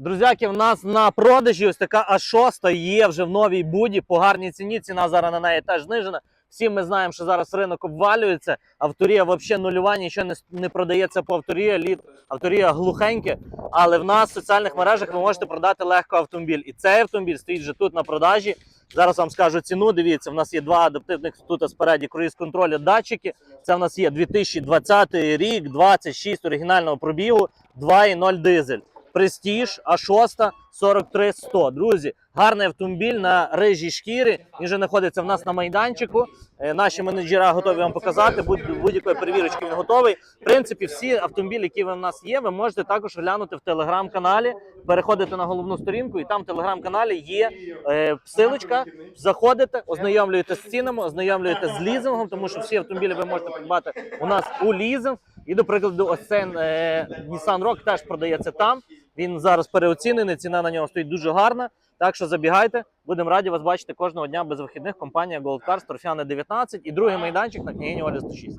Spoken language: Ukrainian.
Друзяки, в нас на продажі ось така А6 є вже в новій буді по гарній ціні. Ціна зараз на неї теж знижена. Всі ми знаємо, що зараз ринок обвалюється. Авторія взагалі нульова, нічого не, не продається по авторія. Лід авторія глухеньке. Але в нас в соціальних мережах ви можете продати легко автомобіль. І цей автомобіль стоїть вже тут на продажі. Зараз вам скажу ціну. Дивіться, в нас є два адаптивних тут спереді круїз контролю датчики. Це в нас є 2020 рік, 26 оригінального пробігу, 2,0 дизель. Престіж А6 43100. Друзі, гарний автомобіль на рижій шкірі. Він вже знаходиться в нас на майданчику. Е, Наші менеджера готові вам показати. Будь- Будь-якої перевірочки він готовий. В принципі, всі автомобілі, які в нас є, ви можете також глянути в телеграм-каналі. Переходите на головну сторінку, і там в телеграм-каналі є е, ссилочка. Заходите, ознайомлюєтеся з цінами, ознайомлюєтеся з лізингом, тому що всі автомобілі ви можете придбати у нас у лізинг. І, до прикладу, ось цей е, Nissan Rogue теж продається там. Він зараз переоцінений, ціна на нього стоїть дуже гарна. Так що забігайте, будемо раді вас бачити кожного дня без вихідних. Компанія Gold Cars, Торфяне 19 і другий майданчик на княгині Олі 106.